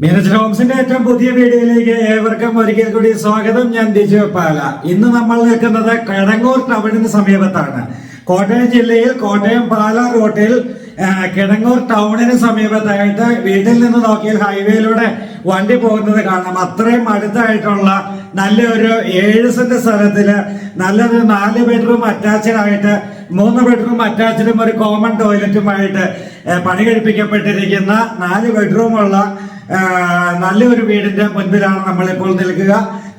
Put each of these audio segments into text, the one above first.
മീനച്ച് ഹോംസിന്റെ ഏറ്റവും പുതിയ വീഡിയോയിലേക്ക് ഏവർക്കും ഒരിക്കൽ കൂടി സ്വാഗതം. ഞാൻ ദിജു പാല ഇന്ന് നമ്മൾ നിൽക്കുന്നത് കിടങ്ങൂർ ടൗണിന് സമീപത്താണ്. കോട്ടയം ജില്ലയിൽ കോട്ടയം പാല റോട്ടിൽ കിടങ്ങൂർ ടൗണിന് സമീപത്തായിട്ട് വീട്ടിൽ നിന്ന് നോക്കിയാൽ ഹൈവേയിലൂടെ വണ്ടി പോകുന്നത് കാണാം. അത്രയും അടുത്തായിട്ടുള്ള നല്ലൊരു ഏഴ് സെന്റ് സ്ഥലത്തിൽ നല്ലൊരു നാല് ബെഡ്റൂം അറ്റാച്ച്ഡ് ആയിട്ട് മൂന്ന് ബെഡ്റൂം അറ്റാച്ച്ഡും ഒരു കോമൺ ടോയ്ലറ്റുമായിട്ട് പണി കഴിപ്പിക്കപ്പെട്ടിരിക്കുന്ന നാല് ബെഡ്റൂമുള്ള നല്ലൊരു വീടിന്റെ മുൻപിലാണ് നമ്മളിപ്പോൾ നിൽക്കുക.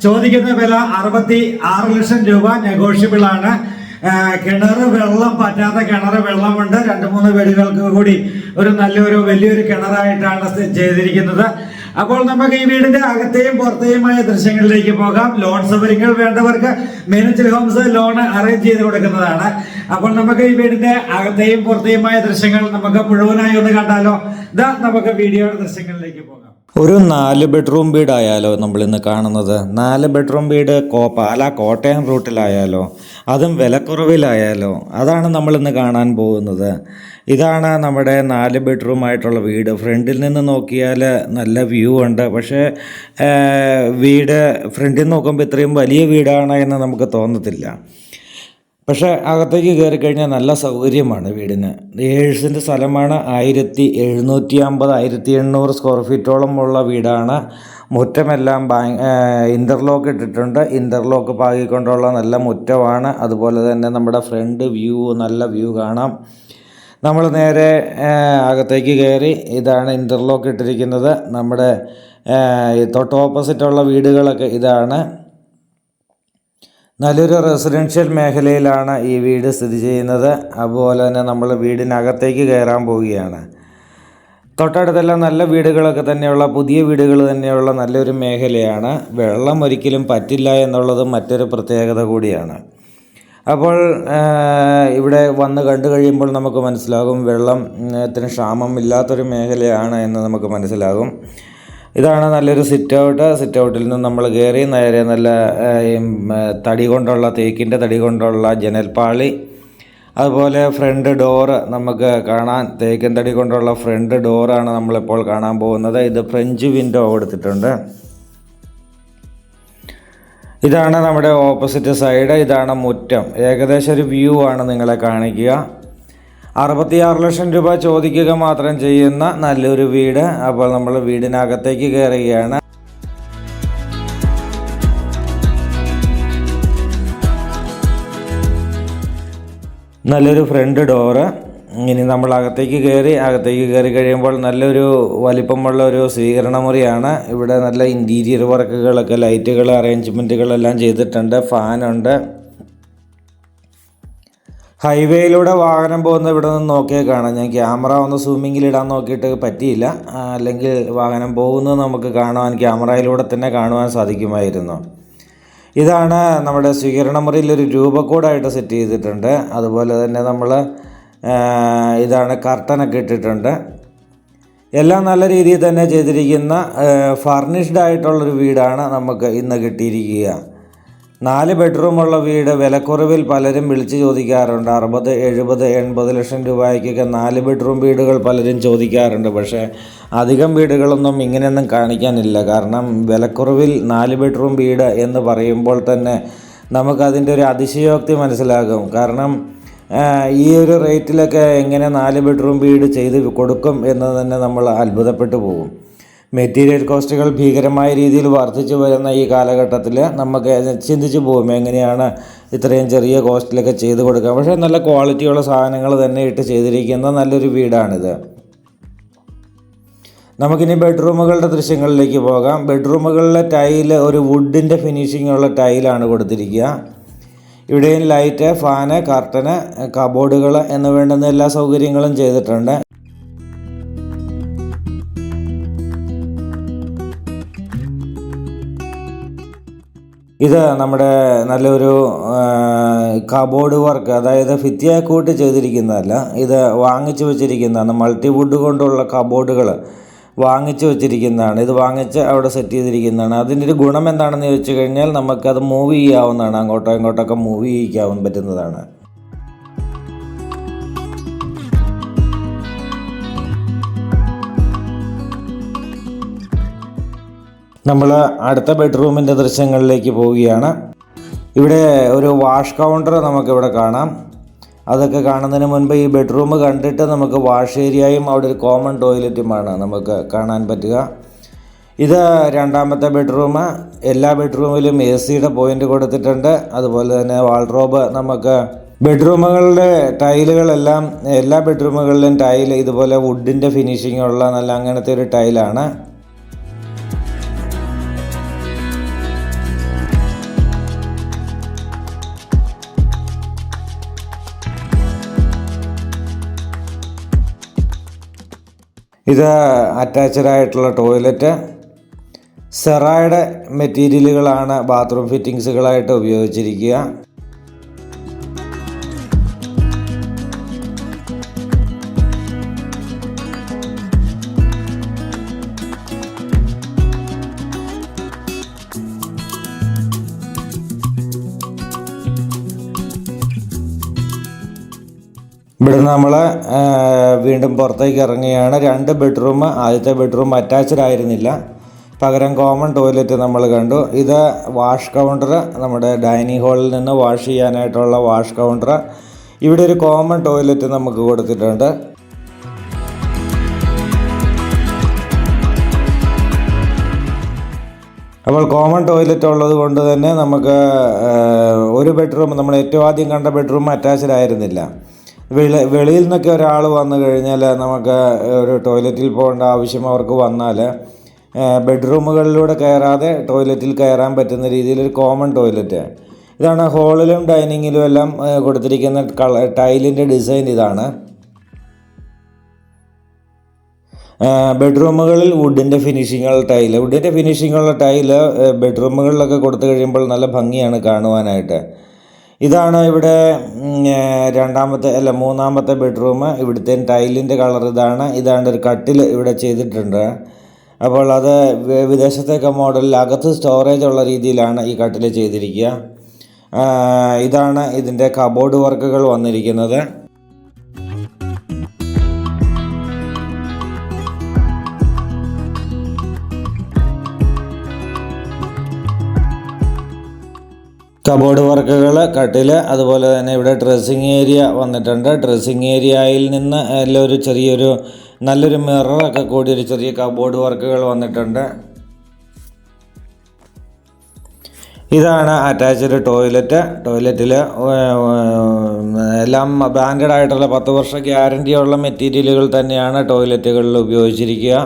ചോദിക്കുന്ന വില അറുപത്തി ആറ് ലക്ഷം രൂപ നെഗോഷ്യബിൾ ആണ്. കിണർ വെള്ളം പറ്റാത്ത കിണർ വെള്ളമുണ്ട്. രണ്ട് മൂന്ന് വീടുകൾക്ക് കൂടി ഒരു നല്ലൊരു വലിയൊരു കിണറായിട്ടാണ് ചെയ്തിരിക്കുന്നത്. അപ്പോൾ നമുക്ക് ഈ വീടിന്റെ അകത്തെയും പുറത്തെയുമായ ദൃശ്യങ്ങളിലേക്ക് പോകാം. ലോൺ സൗകര്യങ്ങൾ വേണ്ടവർക്ക് മീനച്ചിൽ ഹോംസ് ലോൺ അറേഞ്ച് ചെയ്ത് കൊടുക്കുന്നതാണ്. അപ്പോൾ നമുക്ക് ഈ വീടിന്റെ അകത്തെയും പുറത്തെയുമായ ദൃശ്യങ്ങൾ നമുക്ക് മുഴുവനായി ഒന്ന് കണ്ടാലോ? ഇതാ നമുക്ക് വീഡിയോയുടെ ദൃശ്യങ്ങളിലേക്ക് പോകാം. ഒരു നാല് ബെഡ്റൂം വീടായാലോ നമ്മൾ ഇന്ന് കാണുന്നത്. നാല് ബെഡ്റൂം വീട് കോ പാല കോട്ടയം റൂട്ടിലായാലോ അതും വിലക്കുറവിലായാലോ അതാണ് നമ്മൾ ഇന്ന് കാണാൻ പോകുന്നത്. ഇതാണ് നമ്മുടെ നാല് ബെഡ്റൂം ആയിട്ടുള്ള വീട്. ഫ്രണ്ടിൽ നിന്ന് നോക്കിയാൽ നല്ല വ്യൂ ഉണ്ട്. പക്ഷേ വീട് ഫ്രണ്ടിൽ നോക്കുമ്പോൾ ഇത്രയും വലിയ വീടാണ് എന്ന് നമുക്ക് തോന്നത്തില്ല. പക്ഷേ അകത്തേക്ക് കയറി കഴിഞ്ഞാൽ നല്ല സൗകര്യമാണ് വീടിന്. ഏഴ് സെന്റ് സ്ഥലമാണ് ആയിരത്തി എഴുന്നൂറ്റി അമ്പത് ആയിരത്തി എണ്ണൂറ് സ്ക്വയർ ഫീറ്റോളം ഉള്ള വീടാണ്. മുറ്റമെല്ലാം ബാങ്ക് ഇന്റർലോക്ക് ഇട്ടിട്ടുണ്ട്. ഇന്റർലോക്ക് പാകിക്കൊണ്ടുള്ള നല്ല മുറ്റമാണ്. അതുപോലെ തന്നെ നമ്മുടെ ഫ്രണ്ട് വ്യൂ നല്ല വ്യൂ കാണാം. നമ്മൾ നേരെ അകത്തേക്ക് കയറി ഇതാണ് ഇന്റർലോക്ക് ഇട്ടിരിക്കുന്നത്. നമ്മുടെ തൊട്ട് ഓപ്പോസിറ്റുള്ള വീടുകളൊക്കെ ഇതാണ്. നല്ലൊരു റെസിഡൻഷ്യൽ മേഖലയിലാണ് ഈ വീട് സ്ഥിതി ചെയ്യുന്നത്. അതുപോലെ തന്നെ നമ്മൾ വീടിനകത്തേക്ക് കയറാൻ പോവുകയാണ്. തൊട്ടടുത്തെല്ലാം നല്ല വീടുകളൊക്കെ തന്നെയുള്ള പുതിയ വീടുകൾ തന്നെയുള്ള നല്ലൊരു മേഖലയാണ്. വെള്ളം ഒരിക്കലും പറ്റില്ല എന്നുള്ളത് മറ്റൊരു പ്രത്യേകത കൂടിയാണ്. അപ്പോൾ ഇവിടെ വന്ന് കണ്ടു കഴിയുമ്പോൾ നമുക്ക് മനസ്സിലാകും വെള്ളം ഇത്തിന് ക്ഷാമം ക്ഷാമമില്ലാത്തൊരു മേഖലയാണ് എന്ന് നമുക്ക് മനസ്സിലാകും. ഇതാണ് നല്ലൊരു സിറ്റ് ഔട്ട് സിറ്റ് ഔട്ടിൽ നിന്ന് നമ്മൾ കയറി നേരെ നല്ല തടി കൊണ്ടുള്ള തേക്കിന്റെ തടി കൊണ്ടുള്ള ജനൽപ്പാളി അതുപോലെ ഫ്രണ്ട് ഡോറ് നമുക്ക് കാണാൻ തേക്കൻ തടി കൊണ്ടുള്ള ഫ്രണ്ട് ഡോറാണ് നമ്മളിപ്പോൾ കാണാൻ പോകുന്നത്. ഇത് ഫ്രഞ്ച് വിൻഡോ കൊടുത്തിട്ടുണ്ട് ഇതാണ് നമ്മുടെ ഓപ്പോസിറ്റ് സൈഡ് ഇതാണ് മുറ്റം. ഏകദേശം ഒരു വ്യൂ ആണ് നിങ്ങളെ കാണിക്കുക. അറുപത്തിയാറ് ലക്ഷം രൂപ ചോദിക്കുക മാത്രം ചെയ്യുന്ന നല്ലൊരു വീട്. അപ്പോൾ നമ്മൾ വീടിനകത്തേക്ക് കയറുകയാണ്. നല്ലൊരു ഫ്രണ്ട് ഡോറ്. ഇനി നമ്മൾ അകത്തേക്ക് കയറി അകത്തേക്ക് കയറി കഴിയുമ്പോൾ നല്ലൊരു വലിപ്പമുള്ള ഒരു സ്വീകരണ മുറിയാണ്. ഇവിടെ നല്ല ഇന്റീരിയർ വർക്കുകളൊക്കെ ലൈറ്റുകൾ അറേഞ്ച്മെന്റുകളെല്ലാം ചെയ്തിട്ടുണ്ട്. ഫാനുണ്ട് ഹൈവേയിലൂടെ വാഹനം പോകുന്ന ഇവിടെ നിന്ന് നോക്കിയാൽ കാണാം. ഞാൻ ക്യാമറ ഒന്ന് സൂമിങ്ങിൽ ഇടാൻ നോക്കിയിട്ട് പറ്റിയില്ല. അല്ലെങ്കിൽ വാഹനം പോകുന്നത് നമുക്ക് കാണുവാൻ ക്യാമറയിലൂടെ തന്നെ കാണുവാൻ സാധിക്കുമായിരുന്നു. ഇതാണ് നമ്മുടെ സ്വീകരണ മുറിയിൽ ഒരു രൂപക്കോഡായിട്ട് സെറ്റ് ചെയ്തിട്ടുണ്ട്. അതുപോലെ തന്നെ നമ്മൾ ഇതാണ് കർട്ടനൊക്കെ ഇട്ടിട്ടുണ്ട്. എല്ലാം നല്ല രീതിയിൽ തന്നെ ചെയ്തിരിക്കുന്ന ഫർണിഷ്ഡ് ആയിട്ടുള്ളൊരു വീടാണ് നമുക്ക് ഇന്ന് കിട്ടിയിരിക്കുക. നാല് ബെഡ്റൂമുള്ള വീട് വിലക്കുറവിൽ പലരും വിളിച്ച് ചോദിക്കാറുണ്ട്. അറുപത് എഴുപത് എൺപത് ലക്ഷം രൂപയ്ക്കൊക്കെ നാല് ബെഡ്റൂം വീടുകൾ പലരും ചോദിക്കാറുണ്ട്. പക്ഷേ അധികം വീടുകളൊന്നും ഇങ്ങനെയൊന്നും കാണിക്കാനില്ല. കാരണം വിലക്കുറവിൽ നാല് ബെഡ്റൂം വീട് എന്ന് പറയുമ്പോൾ തന്നെ നമുക്കതിന്റെ ഒരു അതിശയോക്തി മനസ്സിലാകും. കാരണം ഈ ഒരു റേറ്റിലൊക്കെ എങ്ങനെ നാല് ബെഡ്റൂം വീട് ചെയ്ത് കൊടുക്കും എന്ന് തന്നെ നമ്മൾ അത്ഭുതപ്പെട്ടു പോകും. മെറ്റീരിയൽ കോസ്റ്റുകൾ ഭീകരമായ രീതിയിൽ വർദ്ധിച്ചു വരുന്ന ഈ കാലഘട്ടത്തിൽ നമുക്ക് ചിന്തിച്ചു പോകും എങ്ങനെയാണ് ഇത്രയും ചെറിയ കോസ്റ്റിലൊക്കെ ചെയ്ത് കൊടുക്കുക. പക്ഷേ നല്ല ക്വാളിറ്റിയുള്ള സാധനങ്ങൾ തന്നെ ഇട്ട് ചെയ്തിരിക്കുന്ന നല്ലൊരു വീടാണിത്. നമുക്കിനി ബെഡ്റൂമുകളുടെ ദൃശ്യങ്ങളിലേക്ക് പോകാം. ബെഡ്റൂമുകളിലെ ടൈൽ ഒരു വുഡിന്റെ ഫിനിഷിംഗ് ഉള്ള ടൈലാണ് കൊടുത്തിരിക്കുക. ഇവിടെയും ലൈറ്റ് ഫാന് കർട്ടന് കബോർഡുകൾ എന്ന് വേണ്ടുന്ന എല്ലാ സൗകര്യങ്ങളും ചെയ്തിട്ടുണ്ട്. ഇത് നമ്മുടെ നല്ലൊരു കബോർഡ് വർക്ക് അതായത് ഭിത്തിയാക്കൂട്ട് ചെയ്തിരിക്കുന്നതല്ല ഇത് വാങ്ങിച്ചു വെച്ചിരിക്കുന്നതാണ്. മൾട്ടിവുഡ് കൊണ്ടുള്ള കബോർഡുകൾ വാങ്ങിച്ചു വെച്ചിരിക്കുന്നതാണ്. ഇത് വാങ്ങിച്ച് അവിടെ സെറ്റ് ചെയ്തിരിക്കുന്നതാണ്. അതിന്റെ ഒരു ഗുണം എന്താണെന്ന് ചോദിച്ചു കഴിഞ്ഞാൽ നമുക്കത് മൂവ് ചെയ്യാവുന്നതാണ്. അങ്ങോട്ടോ ഇങ്ങോട്ടൊക്കെ മൂവ് ചെയ്യിക്കാവാൻ പറ്റുന്നതാണ്. നമ്മൾ അടുത്ത ബെഡ്റൂമിന്റെ ദൃശ്യങ്ങളിലേക്ക് പോവുകയാണ്. ഇവിടെ ഒരു വാഷ് കൗണ്ടർ നമുക്കിവിടെ കാണാം. അതൊക്കെ കാണുന്നതിന് മുൻപ് ഈ ബെഡ്റൂം കണ്ടിട്ട് നമുക്ക് വാഷ് ഏരിയയും അവിടെ ഒരു കോമൺ ടോയ്ലറ്റുമാണ് നമുക്ക് കാണാൻ പറ്റുക. ഇത് രണ്ടാമത്തെ ബെഡ്റൂം. എല്ലാ ബെഡ്റൂമിലും എ സിയുടെ പോയിന്റ് കൊടുത്തിട്ടുണ്ട്. അതുപോലെ തന്നെ വാൾഡ്രോബ് നമുക്ക് ബെഡ്റൂമുകളുടെ ടൈലുകളെല്ലാം എല്ലാ ബെഡ്റൂമുകളിലും ടൈൽ ഇതുപോലെ വുഡിന്റെ ഫിനിഷിംഗ് ഉള്ള നല്ല അങ്ങനത്തെ ഒരു ടൈലാണ്. ഇത് അറ്റാച്ച്ഡ് ആയിട്ടുള്ള ടോയ്ലറ്റ് സെറായുടെ മെറ്റീരിയലുകളാണ് ബാത്റൂം ഫിറ്റിങ്സുകളായിട്ട് ഉപയോഗിച്ചിരിക്കുക. ഇവിടെ നമ്മൾ വീണ്ടും പുറത്തേക്ക് ഇറങ്ങുകയാണ്. രണ്ട് ബെഡ്റൂം ആദ്യത്തെ ബെഡ്റൂം അറ്റാച്ച്ഡ് ആയിരുന്നില്ല പകരം കോമൺ ടോയ്ലറ്റ് നമ്മൾ കണ്ടു. ഇത് വാഷ് കൗണ്ടർ നമ്മുടെ ഡൈനിങ് ഹാളിൽ നിന്ന് വാഷ് ചെയ്യാനായിട്ടുള്ള വാഷ് കൗണ്ടർ. ഇവിടെ ഒരു കോമൺ ടോയ്ലറ്റ് നമുക്ക് കൊടുത്തിട്ടുണ്ട്. അപ്പോൾ കോമൺ ടോയ്ലറ്റ് ഉള്ളത് കൊണ്ട് തന്നെ നമുക്ക് ഒരു ബെഡ്റൂം നമ്മൾ ഏറ്റവും ആദ്യം കണ്ട ബെഡ്റൂം അറ്റാച്ച്ഡ് ആയിരുന്നില്ല വെളി വെളിയിൽ നിന്നൊക്കെ ഒരാൾ വന്നു കഴിഞ്ഞാൽ നമുക്ക് ഒരു ടോയ്ലറ്റിൽ പോകേണ്ട ആവശ്യം അവർക്ക് വന്നാൽ ബെഡ്റൂമുകളിലൂടെ കയറാതെ ടോയ്ലറ്റിൽ കയറാൻ പറ്റുന്ന രീതിയിൽ ഒരു കോമൺ ടോയ്ലറ്റ്. ഇതാണ് ഹോളിലും ഡൈനിങ്ങിലും എല്ലാം കൊടുത്തിരിക്കുന്ന കള ടൈലിന്റെ ഡിസൈൻ ഇതാണ്. ബെഡ്റൂമുകളിൽ വുഡിന്റെ ഫിനിഷിങ്ങുള്ള ടൈൽ. വുഡിന്റെ ഫിനിഷിങ്ങുള്ള ടൈൽ ബെഡ്റൂമുകളിലൊക്കെ കൊടുത്തു കഴിയുമ്പോൾ നല്ല ഭംഗിയാണ് കാണുവാനായിട്ട്. ഇതാണ് ഇവിടെ രണ്ടാമത്തെ അല്ല മൂന്നാമത്തെ ബെഡ്റൂം. ഇവിടുത്തെ ടൈലിന്റെ കളർ ഇതാണ്. ഇതാണ് ഒരു കട്ടിൽ ഇവിടെ ചെയ്തിട്ടുണ്ട്. അപ്പോൾ അത് വിദേശത്തേക്ക മോഡലിൽ അകത്ത് സ്റ്റോറേജ് ഉള്ള രീതിയിലാണ് ഈ കട്ടിൽ ചെയ്തിരിക്കുക. ഇതാണ് ഇതിന്റെ കബോർഡ് വർക്കുകൾ വന്നിരിക്കുന്നത്. കബോർഡ് വർക്കുകൾ കട്ടിൽ അതുപോലെ തന്നെ ഇവിടെ ഡ്രസ്സിങ് ഏരിയ വന്നിട്ടുണ്ട്. ഡ്രസ്സിങ് ഏരിയയിൽ നിന്ന് എല്ലാം ഒരു ചെറിയൊരു നല്ലൊരു മിററൊക്കെ കൂടി ഒരു ചെറിയ കബോർഡ് വർക്കുകൾ വന്നിട്ടുണ്ട്. ഇതാണ് അറ്റാച്ച്ഡ് ടോയ്ലറ്റ് ടോയ്ലറ്റിൽ എല്ലാം ബ്രാൻഡഡ് ആയിട്ടുള്ള പത്ത് വർഷ ഗ്യാരന്റിയുള്ള മെറ്റീരിയലുകൾ തന്നെയാണ് ടോയ്ലറ്റുകളിൽ ഉപയോഗിച്ചിരിക്കുക.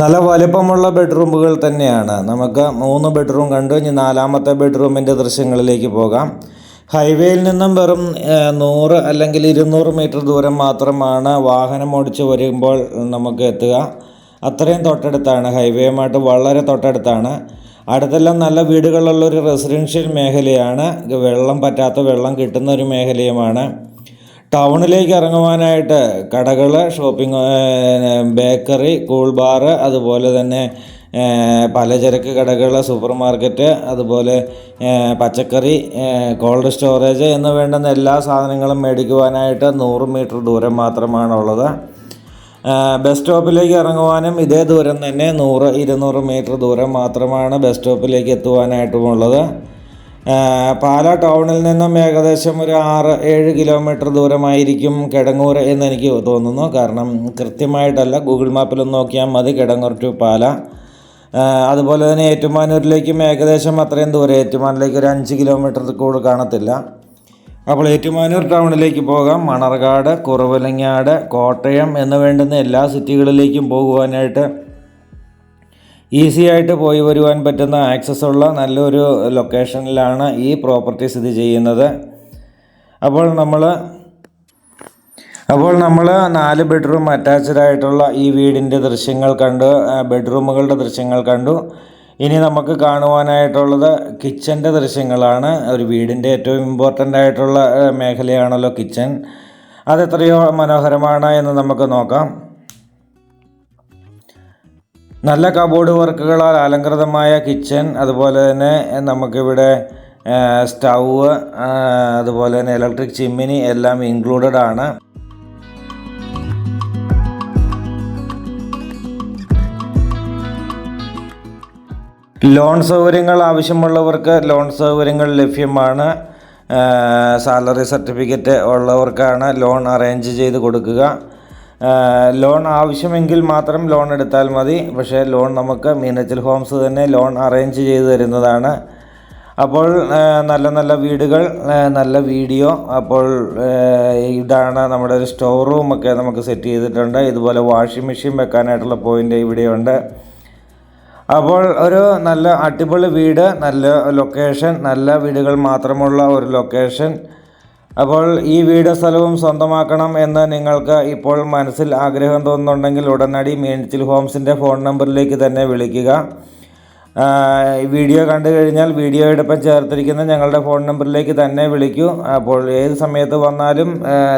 നല്ല വലിപ്പമുള്ള ബെഡ്റൂമുകൾ തന്നെയാണ്. നമുക്ക് മൂന്ന് ബെഡ്റൂം കണ്ടു. ഇനി നാലാമത്തെ ബെഡ്റൂമിന്റെ ദൃശ്യങ്ങളിലേക്ക് പോകാം. ഹൈവേയിൽ നിന്നും വെറും നൂറ് അല്ലെങ്കിൽ ഇരുന്നൂറ് മീറ്റർ ദൂരം മാത്രമാണ് വാഹനം ഓടിച്ച് വരുമ്പോൾ നമുക്ക് എത്തുക. അത്രയും തൊട്ടടുത്താണ്. ഹൈവേയുമായിട്ട് വളരെ തൊട്ടടുത്താണ്. അടുത്തെല്ലാം നല്ല വീടുകളുള്ള ഒരു റെസിഡൻഷ്യൽ മേഖലയാണ്. വെള്ളം പറ്റാത്ത വെള്ളം കിട്ടുന്ന ഒരു മേഖലയുമാണ്. ടൗണിലേക്ക് ഇറങ്ങുവാനായിട്ട് കടകൾ ഷോപ്പിംഗ് ബേക്കറി കൂൾ ബാർ അതുപോലെ തന്നെ പലചരക്ക് കടകൾ സൂപ്പർ മാർക്കറ്റ് അതുപോലെ പച്ചക്കറി കോൾഡ് സ്റ്റോറേജ് എന്ന് വേണ്ടുന്ന എല്ലാ സാധനങ്ങളും മേടിക്കുവാനായിട്ട് നൂറ് മീറ്റർ ദൂരം മാത്രമാണുള്ളത്. ബസ് സ്റ്റോപ്പിലേക്ക് ഇറങ്ങുവാനും ഇതേ ദൂരം തന്നെ നൂറ് ഇരുന്നൂറ് മീറ്റർ ദൂരം മാത്രമാണ് ബസ് സ്റ്റോപ്പിലേക്ക് എത്തുവാനായിട്ടുമുള്ളത്. പാലാ ടൗണിൽ നിന്നും ഏകദേശം ഒരു ആറ് ഏഴ് കിലോമീറ്റർ ദൂരമായിരിക്കും കിടങ്ങൂർ എന്ന് എനിക്ക് തോന്നുന്നു. കാരണം കൃത്യമായിട്ടല്ല ഗൂഗിൾ മാപ്പിലൊന്ന് നോക്കിയാൽ മതി കിടങ്ങൂർ ടു പാല. അതുപോലെ തന്നെ ഏറ്റുമാനൂരിലേക്കും ഏകദേശം അത്രയും ദൂരം. ഏറ്റുമാനിലേക്ക് ഒരു അഞ്ച് കിലോമീറ്റർ കൂടുതൽ കാണത്തില്ല. അപ്പോൾ ഏറ്റുമാനൂർ ടൗണിലേക്ക് പോകാം. മണർകാട് കുറവലങ്ങാട് കോട്ടയം എന്ന് വേണ്ടുന്ന എല്ലാ സിറ്റികളിലേക്കും പോകുവാനായിട്ട് ഈസി ആയിട്ട് പോയി വരുവാൻ പറ്റുന്ന ആക്സസ് ഉള്ള നല്ലൊരു ലൊക്കേഷനിലാണ് ഈ പ്രോപ്പർട്ടി സ്ഥിതി ചെയ്യുന്നത്. അപ്പോൾ നമ്മൾ അപ്പോൾ നമ്മൾ നാല് ബെഡ്റൂം അറ്റാച്ച്ഡ് ആയിട്ടുള്ള ഈ വീടിന്റെ ദൃശ്യങ്ങൾ കണ്ടു ബെഡ്റൂമുകളുടെ ദൃശ്യങ്ങൾ കണ്ടു. ഇനി നമുക്ക് കാണുവാനായിട്ടുള്ളത് കിച്ചന്റെ ദൃശ്യങ്ങളാണ്. ഒരു വീടിന്റെ ഏറ്റവും ഇമ്പോർട്ടന്റ് ആയിട്ടുള്ള മേഖലയാണല്ലോ കിച്ചൺ അതെത്രയോ മനോഹരമാണ് എന്ന് നമുക്ക് നോക്കാം. നല്ല കബോർഡ് വർക്കുകളാൽ അലങ്കൃതമായ കിച്ചൺ അതുപോലെ തന്നെ നമുക്കിവിടെ സ്റ്റൗവ് അതുപോലെ തന്നെ ഇലക്ട്രിക് ചിമ്മിനി എല്ലാം ഇൻക്ലൂഡഡ് ആണ്. ലോൺ സൗകര്യങ്ങൾ ആവശ്യമുള്ളവർക്ക് ലോൺ സൗകര്യങ്ങൾ ലഭ്യമാണ്. സാലറി സർട്ടിഫിക്കറ്റ് ഉള്ളവർക്കാണ് ലോൺ അറേഞ്ച് ചെയ്ത് കൊടുക്കുക. ലോൺ ആവശ്യമെങ്കിൽ മാത്രം ലോൺ എടുത്താൽ മതി. പക്ഷേ ലോൺ നമുക്ക് മീനച്ചൽ ഹോംസ് തന്നെ ലോൺ അറേഞ്ച് ചെയ്ത് തരുന്നതാണ്. അപ്പോൾ നല്ല നല്ല വീടുകൾ നല്ല വീഡിയോ. അപ്പോൾ ഇതാണ് നമ്മുടെ ഒരു സ്റ്റോർ റൂമൊക്കെ നമുക്ക് സെറ്റ് ചെയ്തിട്ടുണ്ട്. ഇതുപോലെ വാഷിംഗ് മെഷീൻ വെക്കാനായിട്ടുള്ള പോയിന്റ് ഇവിടെയുണ്ട്. അപ്പോൾ ഒരു നല്ല അടിപൊളി വീട് നല്ല ലൊക്കേഷൻ നല്ല വീടുകൾ മാത്രമുള്ള ഒരു ലൊക്കേഷൻ അപ്പോൾ ഈ വീട് സ്ഥലവും സ്വന്തമാക്കണം എന്ന് നിങ്ങൾക്ക് ഇപ്പോൾ മനസ്സിൽ ആഗ്രഹം തോന്നുന്നുണ്ടെങ്കിൽ ഉടനടി മീൻച്ചിൽ ഹോംസിന്റെ ഫോൺ നമ്പറിലേക്ക് തന്നെ വിളിക്കുക. വീഡിയോ കണ്ടു കഴിഞ്ഞാൽ വീഡിയോയോടൊപ്പം ചേർത്തിരിക്കുന്ന ഞങ്ങളുടെ ഫോൺ നമ്പറിലേക്ക് തന്നെ വിളിക്കൂ. അപ്പോൾ ഏത് സമയത്ത് വന്നാലും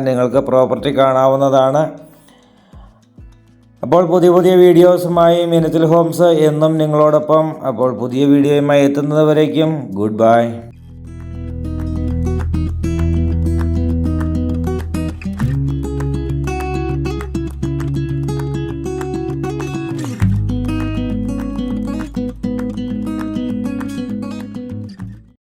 നിങ്ങൾക്ക് പ്രോപ്പർട്ടി കാണാവുന്നതാണ്. അപ്പോൾ പുതിയ പുതിയ വീഡിയോസുമായി മിനത്തിൽ ഹോംസ് എന്നും നിങ്ങളോടൊപ്പം. അപ്പോൾ പുതിയ വീഡിയോയുമായി എത്തുന്നതുവരേക്കും ഗുഡ് ബൈ.